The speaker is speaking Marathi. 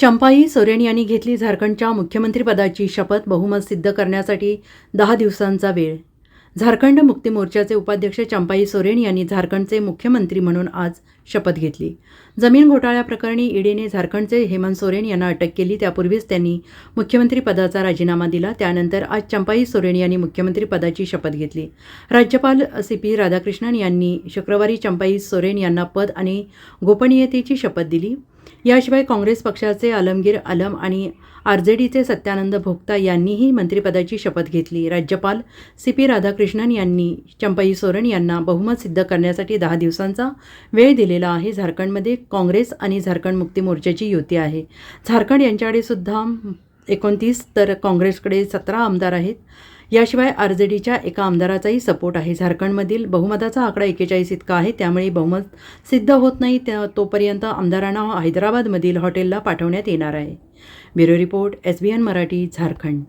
चंपाई सोरेन यांनी घेतली झारखंडच्या मुख्यमंत्रीपदाची शपथ बहुमत सिद्ध करण्यासाठी दहा दिवसांचा वेळ. झारखंड मुक्ती मोर्चाचे उपाध्यक्ष चंपाई सोरेन यांनी झारखंडचे मुख्यमंत्री म्हणून आज शपथ घेतली. जमीन घोटाळ्याप्रकरणी ईडीने झारखंडचे हेमंत सोरेन यांना अटक केली. त्यापूर्वीच त्यांनी मुख्यमंत्रीपदाचा राजीनामा दिला. त्यानंतर आज चंपाई सोरेन यांनी मुख्यमंत्रीपदाची शपथ घेतली. राज्यपाल सी पी राधाकृष्णन यांनी शुक्रवारी चंपाई सोरेन यांना पद आणि गोपनीयतेची शपथ दिली. याशिवाय काँग्रेस पक्षाचे आलमगीर आलम आणि आर जे डीचे सत्यानंद भोक्ता यांनीही मंत्रिपदाची शपथ घेतली. राज्यपाल सी पी राधाकृष्णन यांनी चंपाई सोरण यांना बहुमत सिद्ध करण्यासाठी दहा दिवसांचा वेळ दिलेला आहे. झारखंडमध्ये काँग्रेस आणि झारखंड मुक्ती मोर्चाची युती आहे. झारखंड यांच्याकडे सुद्धा एकोणतीस तर काँग्रेसकडे सतरा आमदार आहेत. याशिवाय आर जे डीच्या एका आमदाराचाही सपोर्ट आहे. झारखंडमधील बहुमताचा आकडा एकेचाळीस इतका आहे. त्यामुळे बहुमत सिद्ध होत नाही. त्या तोपर्यंत आमदारांना हैदराबादमधील हॉटेलला पाठवण्यात येणार आहे. Bureau report S B N Marathi Jharkhand.